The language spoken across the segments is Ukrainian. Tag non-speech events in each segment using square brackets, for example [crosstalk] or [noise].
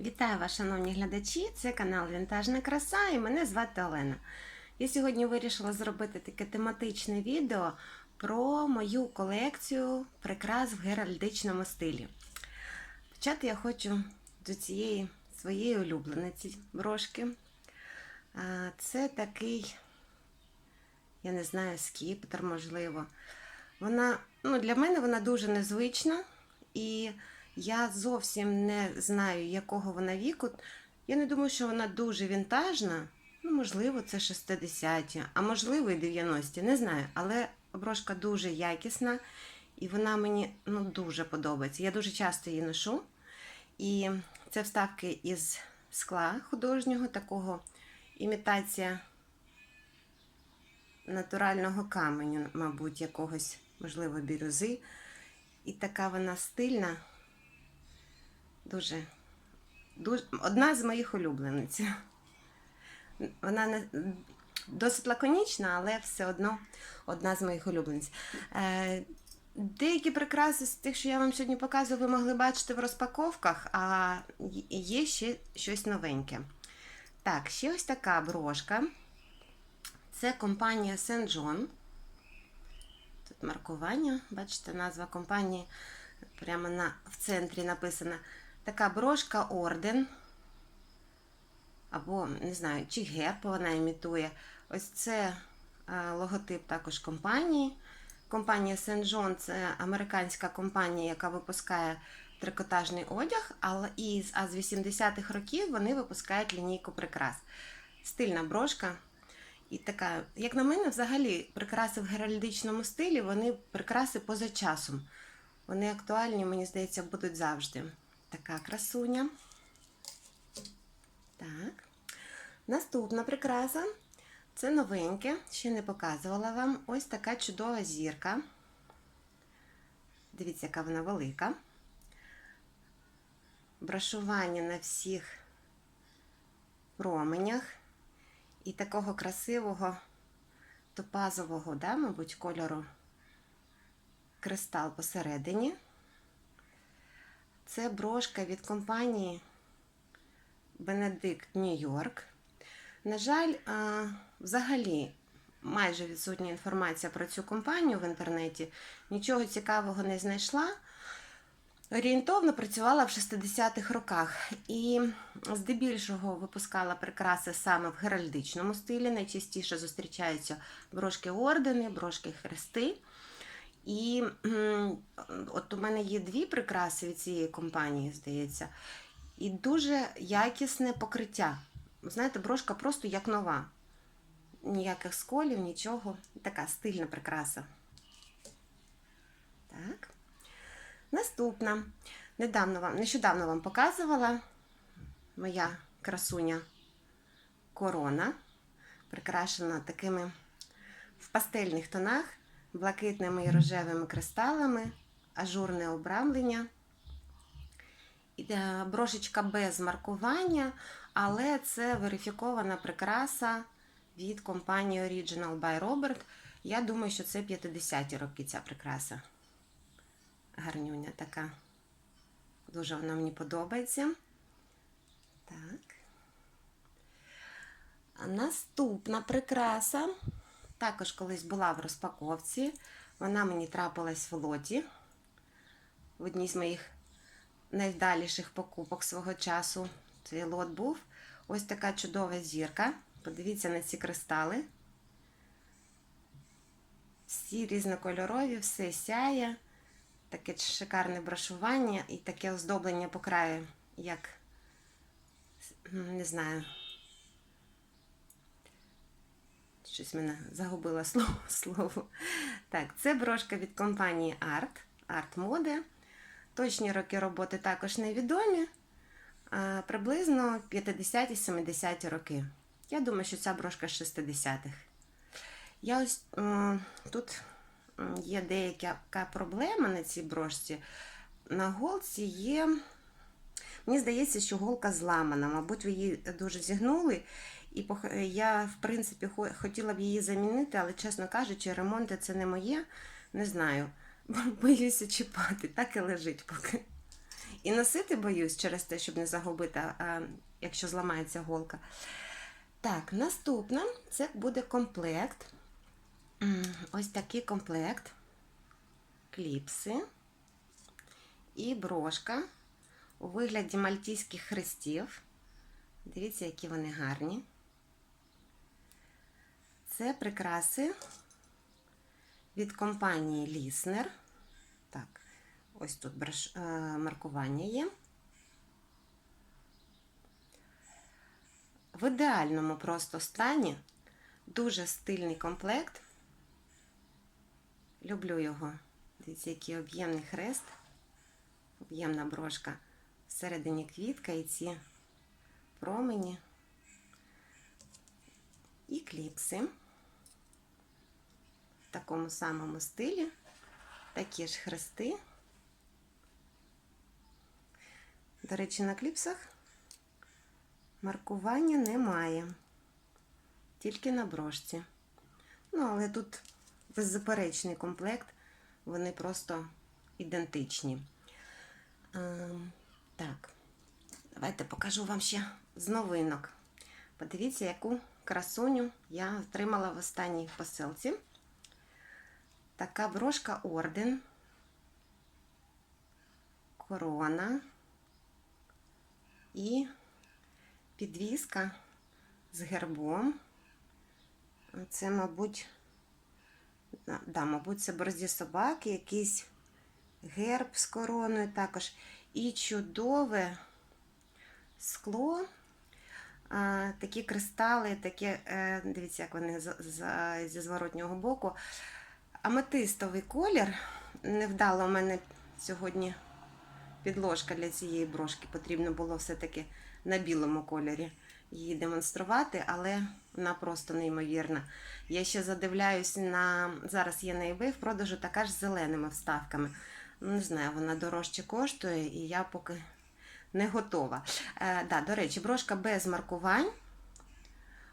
Вітаю вас, шановні глядачі! Це канал Вінтажна краса і мене звати Олена. Я сьогодні вирішила зробити таке тематичне відео про мою колекцію прикрас в геральдичному стилі. Почати я хочу до цієї своєї улюблениці брошки. Це такий, я не знаю, скіптер, можливо. Вона, ну, для мене вона дуже незвична і. Я зовсім не знаю, якого вона віку. Я не думаю, що вона дуже вінтажна. Ну, можливо, це 60-ті, а можливо, і 90-ті, не знаю. Але брошка дуже якісна, і вона мені ну, дуже подобається. Я дуже часто її ношу. І це вставки із скла художнього, такого імітація натурального каменю, мабуть, якогось, можливо, бірюзи. І така вона стильна. Дуже, дуже одна з моїх улюблениць. Вона не досить лаконічна, але все одно одна з моїх улюблениць. Е, деякі прикраси з тих, що я вам сьогодні показую, ви могли бачити в розпаковках, а є ще щось новеньке. Так, ще ось така брошка. Це компанія Saint John. Тут маркування, бачите, назва компанії прямо на, в центрі написана. Така брошка орден. Або, не знаю, чи герб вона імітує. Ось це е, логотип також компанії. Компанія Saint John це американська компанія, яка випускає трикотажний одяг, але і, а з 80-х років вони випускають лінійку прикрас. Стильна брошка. І така, як на мене, взагалі, прикраси в геральдичному стилі, вони прикраси поза часом. Вони актуальні, мені здається, будуть завжди. Така красуня. Так. Наступна прикраса. Це новеньке, ще не показувала вам. Ось така чудова зірка. Дивіться, яка вона велика. Брашування на всіх променях. І такого красивого топазового, да, мабуть, кольору кристал посередині. Це брошка від компанії Benedict York. На жаль, взагалі майже відсутня інформація про цю компанію в інтернеті. Нічого цікавого не знайшла. Орієнтовно працювала в 60-х роках і здебільшого випускала прикраси саме в геральдичному стилі. Найчастіше зустрічаються брошки ордени, брошки хрести. І от у мене є дві прикраси від цієї компанії, здається, і дуже якісне покриття. Знаєте, брошка просто як нова. Ніяких сколів, нічого. Така стильна прикраса. Так. Наступна. Недавно вам, нещодавно вам показувала моя красуня корона, прикрашена такими в пастельних тонах блакитними і рожевими кристалами, ажурне обрамлення. Брошечка без маркування, але це верифікована прикраса від компанії Original by Robert. Я думаю, що це 50-ті роки ця прикраса. Гарнюня така. Дуже вона мені подобається. Так. Наступна прикраса також колись була в розпаковці. Вона мені трапилась в лоті в одній з моїх найвдаліших покупок свого часу. Цей лот був. Ось така чудова зірка. Подивіться на ці кристали. Всі різнокольорові, все сяє. Таке шикарне брашування і таке оздоблення по краю, як, не знаю, Щось мене загубила слово. [laughs] слово. Так, це брошка від компанії Art, Art Mode. Точні роки роботи також невідомі. Приблизно 50-70 роки. Я думаю, що ця брошка з 60-х. Я ось тут є деяка проблема на цій брошці. На голці є. Мені здається, що голка зламана. Мабуть, ви її дуже зігнули. І я, в принципі, хотіла б її замінити, але, чесно кажучи, ремонти це не моє. Не знаю. [laughs] Боюся чіпати, так і лежить поки. і носити боюсь через те, щоб не загубити, якщо зламається голка. Так, наступна це буде комплект. Ось такий комплект. Кліпси і брошка у вигляді мальтійських хрестів. Дивіться, які вони гарні. Це прикраси від компанії Ліснер. Так, ось тут е, маркування є. В ідеальному просто стані. Дуже стильний комплект. Люблю його. Дивіться, який об'ємний хрест, об'ємна брошка. Всередині квітка і ці промені і кліпси такому самому стилі. Такі ж хрести. До речі, на кліпсах маркування немає, тільки на брошці. Ну, але тут беззаперечний комплект, вони просто ідентичні. Ем, так, давайте покажу вам ще з новинок. Подивіться, яку красуню я отримала в останній посилці. Така брошка орден, корона і підвіска з гербом. Це, мабуть, да, мабуть, це борзі собаки, якийсь герб з короною також. І чудове скло. А, такі кристали, такі, е, дивіться, як вони зі зворотнього боку. Аметистовий колір. Невдало у мене сьогодні підложка для цієї брошки. Потрібно було все-таки на білому кольорі її демонструвати, але вона просто неймовірна. Я ще задивляюсь на. Зараз є на eBay в продажу така ж з зеленими вставками. Ну, Не знаю, вона дорожче коштує, і я поки не готова. Е, да, До речі, брошка без маркувань.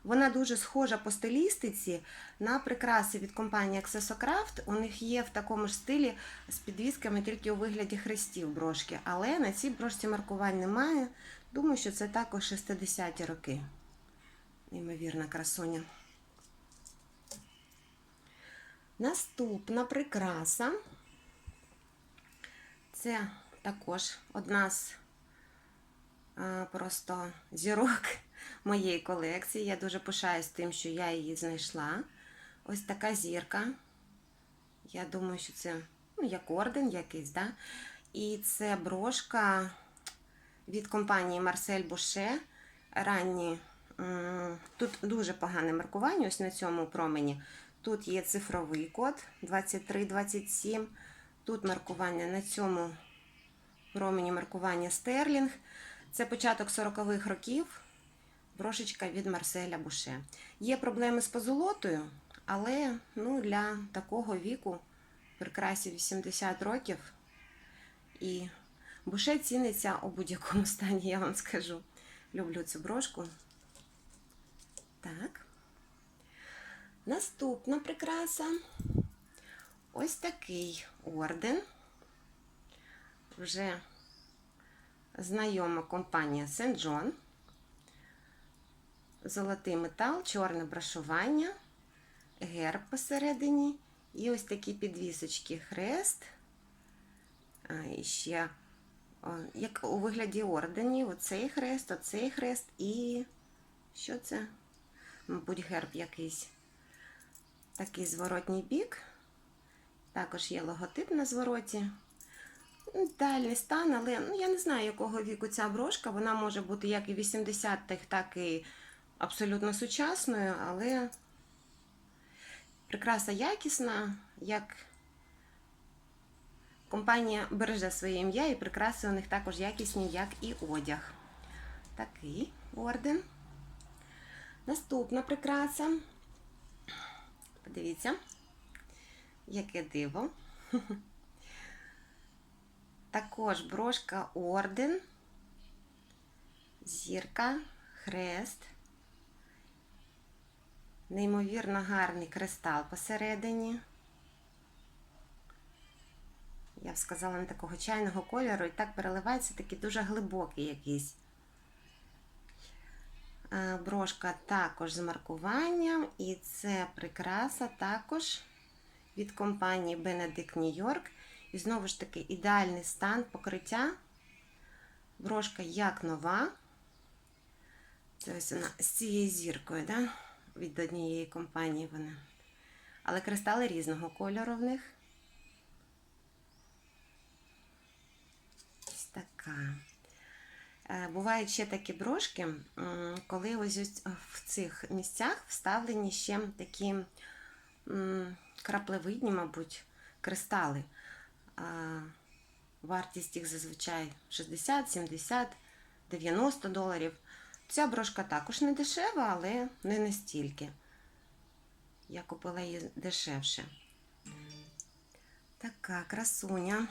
Вона дуже схожа по стилістиці на прикраси від компанії Accessocraft. У них є в такому ж стилі з підвісками тільки у вигляді хрестів брошки. Але на цій брошці маркувань немає. Думаю, що це також 60-ті роки. Неймовірна красуня. Наступна прикраса. Це також одна з а, просто зірок моєї колекції. Я дуже пишаюсь тим, що я її знайшла. Ось така зірка. Я думаю, що це ну, як орден якийсь, да? І це брошка від компанії Marcel Boucher. Ранні. Тут дуже погане маркування ось на цьому промені. Тут є цифровий код 2327. Тут маркування на цьому промені маркування Стерлінг. Це початок 40-х років. Брошечка від Марселя Буше. Є проблеми з позолотою, але ну, для такого віку, прикрасі 80 років, і буше ціниться у будь-якому [laughs] стані, я вам скажу. Люблю цю брошку. Так. Наступна прикраса. Ось такий орден. Вже знайома компанія Сен Джон. Золотий метал, чорне брашування, герб посередині і ось такі підвісочки хрест. А, і ще, о, як у вигляді орденів, оцей хрест, оцей хрест і що це? Мабуть, герб якийсь. Такий зворотній бік. Також є логотип на звороті. Ідеальний стан, але ну, я не знаю, якого віку ця брошка. Вона може бути як і 80-х, так і абсолютно сучасною, але прикраса якісна, як компанія береже своє ім'я, і прикраси у них також якісні, як і одяг. Такий орден. Наступна прикраса. Подивіться, яке диво. [laughs] Також брошка орден, зірка, хрест, неймовірно гарний кристал посередині. я б сказала, не такого чайного кольору, і так переливається такий дуже глибокий якийсь. Е, Брошка також з маркуванням, і це прикраса також від компанії Benedict New York. І знову ж таки ідеальний стан покриття. Брошка як нова. Це ось вона з цією зіркою, да? Від однієї компанії вона. Але кристали різного кольору в них. Ось така. Е, Бувають ще такі брошки, коли ось ось в цих місцях вставлені ще такі краплевидні, мабуть, кристали. Вартість їх зазвичай 60, 70, 90 доларів. Ця брошка також не дешева, але не настільки. Я купила її дешевше. Така красуня.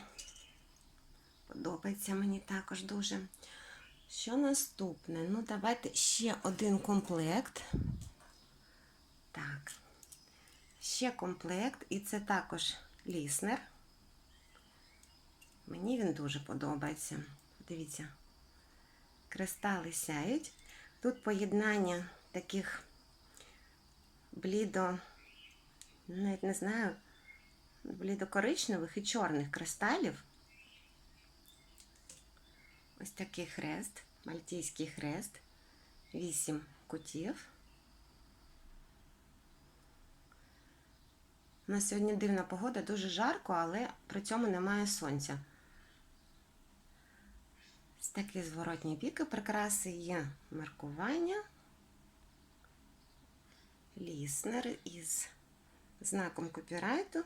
Подобається мені також дуже. Що наступне? Ну, давайте ще один комплект. Так. Ще комплект, і це також ліснер. Мені він дуже подобається. Дивіться, кристали сяють. Тут поєднання таких блідо, навіть не знаю, блідо-коричневих і чорних кристалів. Ось такий хрест, мальтійський хрест, вісім кутів. У нас сьогодні дивна погода, дуже жарко, але при цьому немає сонця. Ось такі зворотні біки прикраси є маркування. Ліснер із знаком копірайту.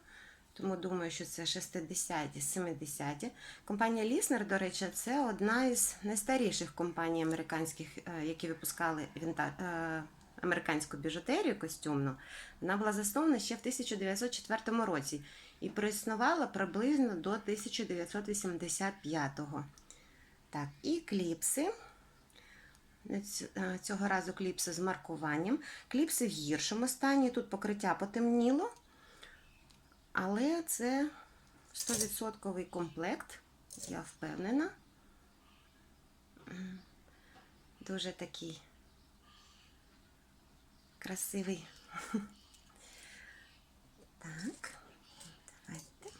Тому думаю, що це 60-ті, 70-ті. Компанія Ліснер, до речі, це одна із найстаріших компаній американських, е, які випускали е, американську біжутерію костюмну. Вона була заснована ще в 1904 році і проіснувала приблизно до 1985-го. Так, і кліпси. Цього разу кліпси з маркуванням. Кліпси в гіршому стані. Тут покриття потемніло. Але це 100% комплект, я впевнена. Дуже такий красивий. [laughs] Так, давайте.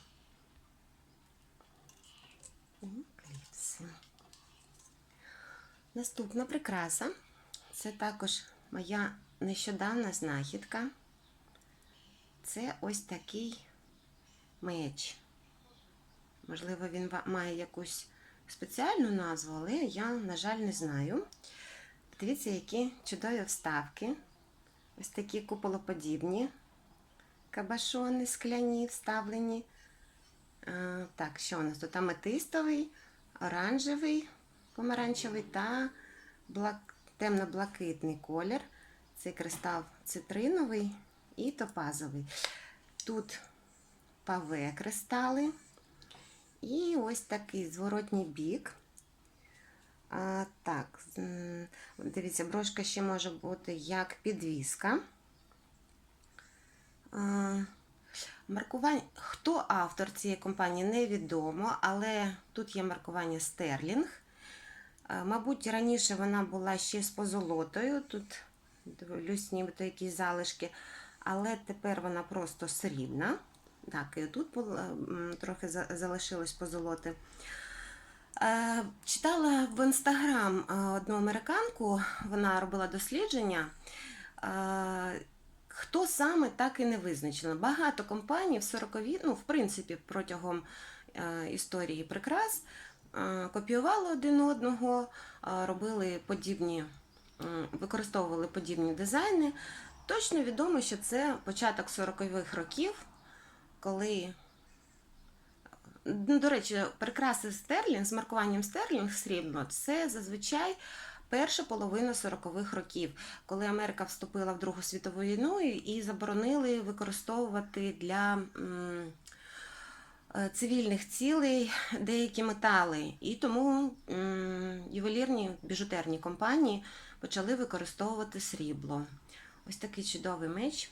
І кліпси. Наступна прикраса. Це також моя нещодавна знахідка. Це ось такий меч. Можливо, він має якусь спеціальну назву, але я, на жаль, не знаю. Дивіться, які чудові вставки. Ось такі куполоподібні кабашони скляні вставлені. Е, Так, що у нас тут? Аметистовий, оранжевий, помаранчевий та блак... темно-блакитний колір. Цей кристал цитриновий і топазовий. Тут паве кристали. І ось такий зворотній бік. А, так, дивіться, брошка ще може бути як підвіска. А, маркування. Хто автор цієї компанії, невідомо, але тут є маркування Стерлінг. Мабуть, раніше вона була ще з позолотою. Тут дивлюсь, нібито якісь залишки, але тепер вона просто срібна. Так, і тут трохи залишилось позолоти. Читала в інстаграм одну американку, вона робила дослідження. Хто саме так і не визначено. Багато компаній в 40-ві, ну, в принципі, протягом е, історії прикрас копіювали один одного, е, робили подібні, використовували подібні дизайни. Точно відомо, що це початок 40-х років, коли Ну, До речі, прикраси Стерлінг з маркуванням Стерлінг срібно це зазвичай перша половина 40-х років, коли Америка вступила в Другу світову війну і- заборонили використовувати для е, цивільних цілей деякі метали. І тому ювелірні біжутерні компанії почали використовувати срібло. Ось такий чудовий меч.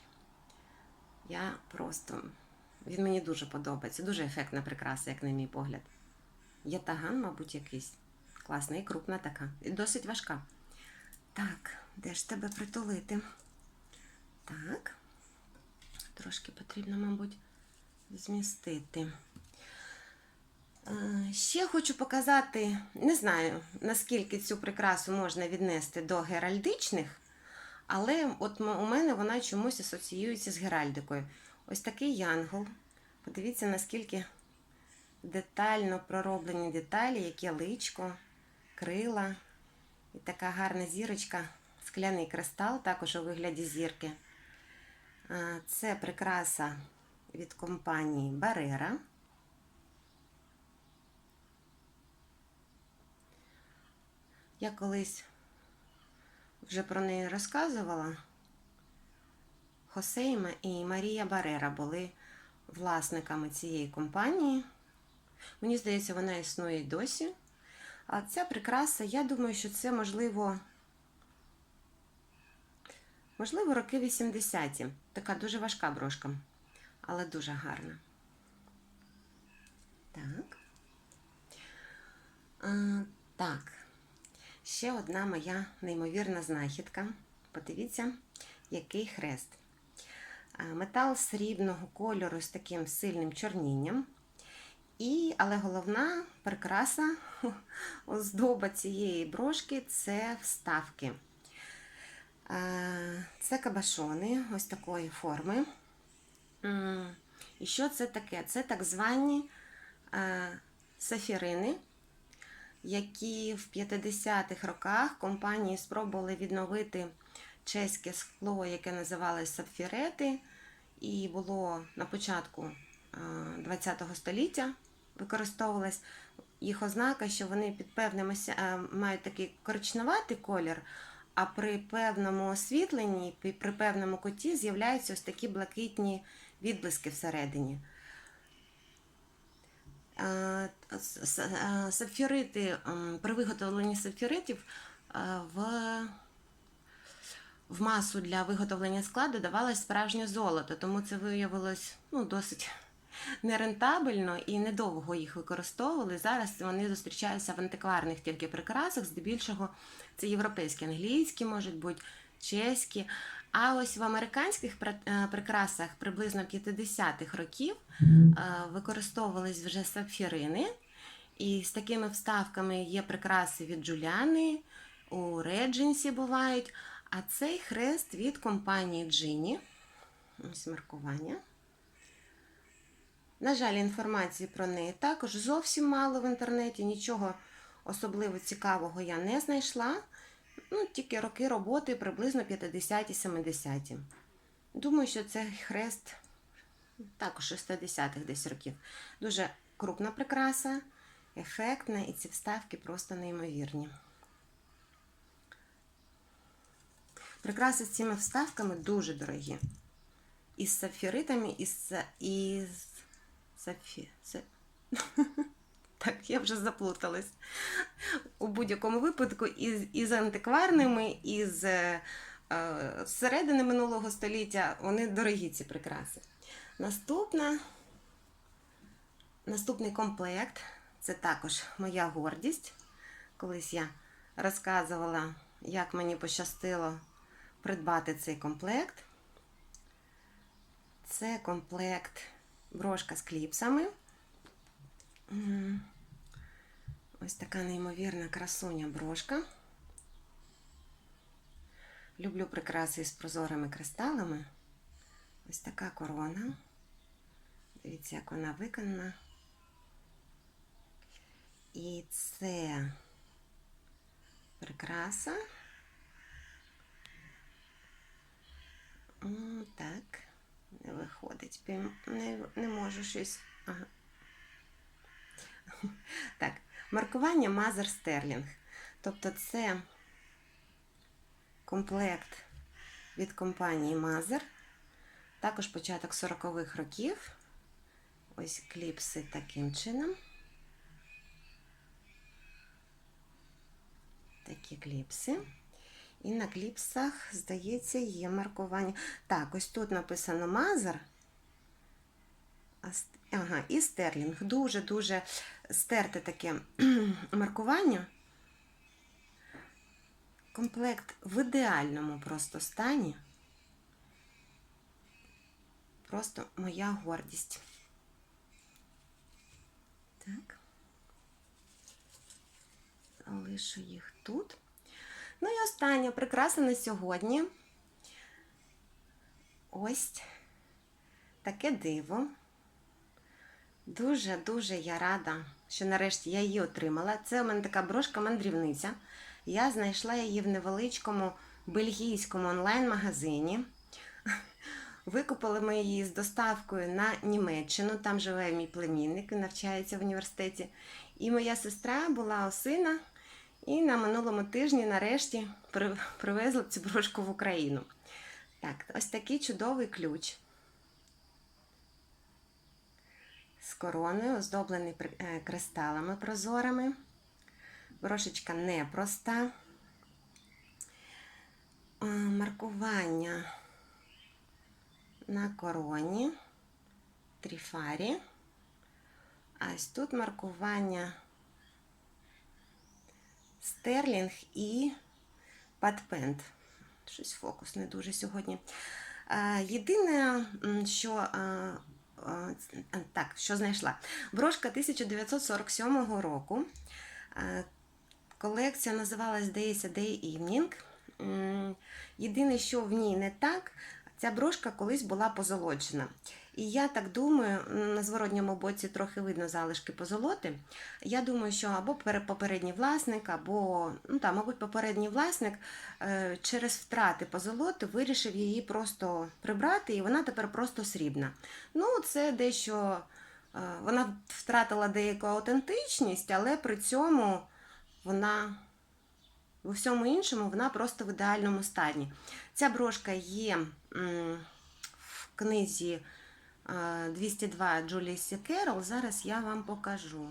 Я просто Він мені дуже подобається. Дуже ефектна прикраса, як на мій погляд. Є мабуть, якийсь. Класна і крупна така. І досить важка. Так, де ж тебе притулити? Так. Трошки потрібно, мабуть, змістити. Е, Ще хочу показати, не знаю, наскільки цю прикрасу можна віднести до геральдичних, але от у мене вона чомусь асоціюється з геральдикою. Ось такий янгол. Подивіться, наскільки детально пророблені деталі, яке личко, крила і така гарна зірочка, скляний кристал, також у вигляді зірки. Е, Це прикраса від компанії Барера. Я колись вже про неї розказувала. Хосейма і Марія Барера були власниками цієї компанії. Мені здається, вона існує й досі. А ця прикраса, я думаю, що це можливо. Можливо, роки 80-ті. Така дуже важка брошка, але дуже гарна. Так. А, так. Ще одна моя неймовірна знахідка. Подивіться, який хрест. Метал срібного кольору з таким сильним чорнінням. І, але головна прикраса, [laughs] оздоба цієї брошки це вставки. Е, Це кабашони ось такої форми. І що це таке? Це так звані е, сафірини, які в 50-х роках компанії спробували відновити чеське скло, яке називалось сапфірети, і було на початку ХХ століття використовувалась їх ознака, що вони під певним е, мають такий коричневатий колір, а при певному освітленні, при певному куті з'являються ось такі блакитні відблиски всередині. Сапфірити при виготовленні сапфіритів в в масу для виготовлення скла додавалось справжнє золото, тому це виявилось ну, досить нерентабельно і недовго їх використовували. Зараз вони зустрічаються в антикварних тільки прикрасах, здебільшого це європейські, англійські, можуть бути, чеські. А ось в американських е, прикрасах приблизно 50-х років е, використовувались вже сапфірини. І з такими вставками є прикраси від Джуляни, у Редженсі бувають. А цей хрест від компанії Джині. Ось маркування. На жаль, інформації про неї також зовсім мало в інтернеті, нічого особливо цікавого я не знайшла. Ну, тільки роки роботи приблизно 50-70. Думаю, що це хрест також 60-х десь років. Дуже крупна прикраса, ефектна, і ці вставки просто неймовірні. Прикраси з цими вставками дуже дорогі. І з сапфіритами, і з. І. Сапфі... са- [laughs] Так, я вже заплуталась. У будь-якому випадку, і, і з антикварними, і з е, е, середини минулого століття вони дорогі ці прикраси. Наступна, наступний комплект це також моя гордість. Колись я розказувала, як мені пощастило придбати цей комплект. Це комплект брошка з кліпсами. Ось така неймовірна красуня брошка. Люблю прикраси з прозорими кристалами. Ось така корона. Дивіться, як вона виконана. І це прикраса. Так, не виходить. Не, не можу щось. Ага. Так, маркування Mother Sterling. Тобто це комплект від компанії Mother. Також початок 40-х років. Ось кліпси таким чином. Такі кліпси. І на кліпсах, здається, є маркування. Так, ось тут написано Мазер. Ага, і стерлінг. Дуже-дуже стерте таке [clears throat] маркування. Комплект в ідеальному просто стані. Просто моя гордість. Так. Залишу їх тут. Ну і остання прикраса на сьогодні. Ось таке диво. Дуже-дуже я рада, що нарешті я її отримала. Це у мене така брошка-мандрівниця. Я знайшла її в невеличкому бельгійському онлайн-магазині. Викупили ми її з доставкою на Німеччину. Там живе мій племінник, він навчається в університеті. І моя сестра була у сина, і на минулому тижні нарешті при- привезли цю брошку в Україну. Так, ось такий чудовий ключ. З короною, оздоблений е, кристалами прозорими. Брошечка непроста. Маркування на короні, тріфарі. Ось тут маркування стерлінг і патпент. Щось фокус не дуже сьогодні. Е, Єдине, що, е, так, що знайшла. Брошка 1947 року. Колекція називалась, здається, Day Evening. Єдине, що в ній не так, ця брошка колись була позолочена. І я так думаю, на зворотньому боці трохи видно залишки позолоти. Я думаю, що або попередній власник, або, ну там, мабуть, попередній власник е, через втрати позолоти вирішив її просто прибрати, і вона тепер просто срібна. Ну, це дещо е, вона втратила деяку аутентичність, але при цьому вона у всьому іншому вона просто в ідеальному стані. Ця брошка є в книзі 202 Джулії Сі Керол. Зараз я вам покажу.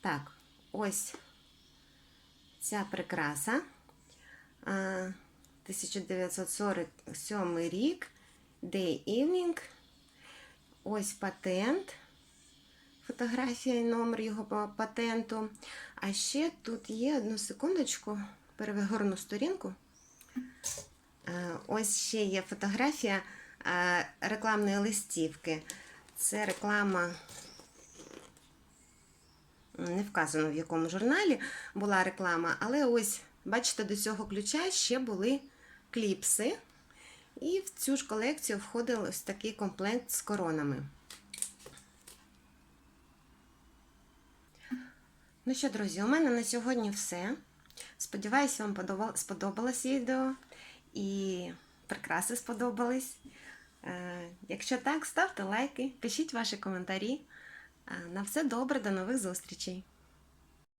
Так, ось ця прикраса. Е, 1947 рік. Day Evening. Ось патент. Фотографія і номер його патенту. А ще тут є одну секундочку, перевигорну сторінку. Е, Ось ще є фотографія е, рекламної листівки. Це реклама. Не вказано в якому журналі була реклама, але ось, бачите, до цього ключа ще були кліпси. І в цю ж колекцію входив ось такий комплект з коронами. Ну що, друзі, у мене на сьогодні все. Сподіваюся, вам сподобалось відео і прикраси сподобались. Е, Якщо так, ставте лайки, пишіть ваші коментарі. Е, На все добре, до нових зустрічей!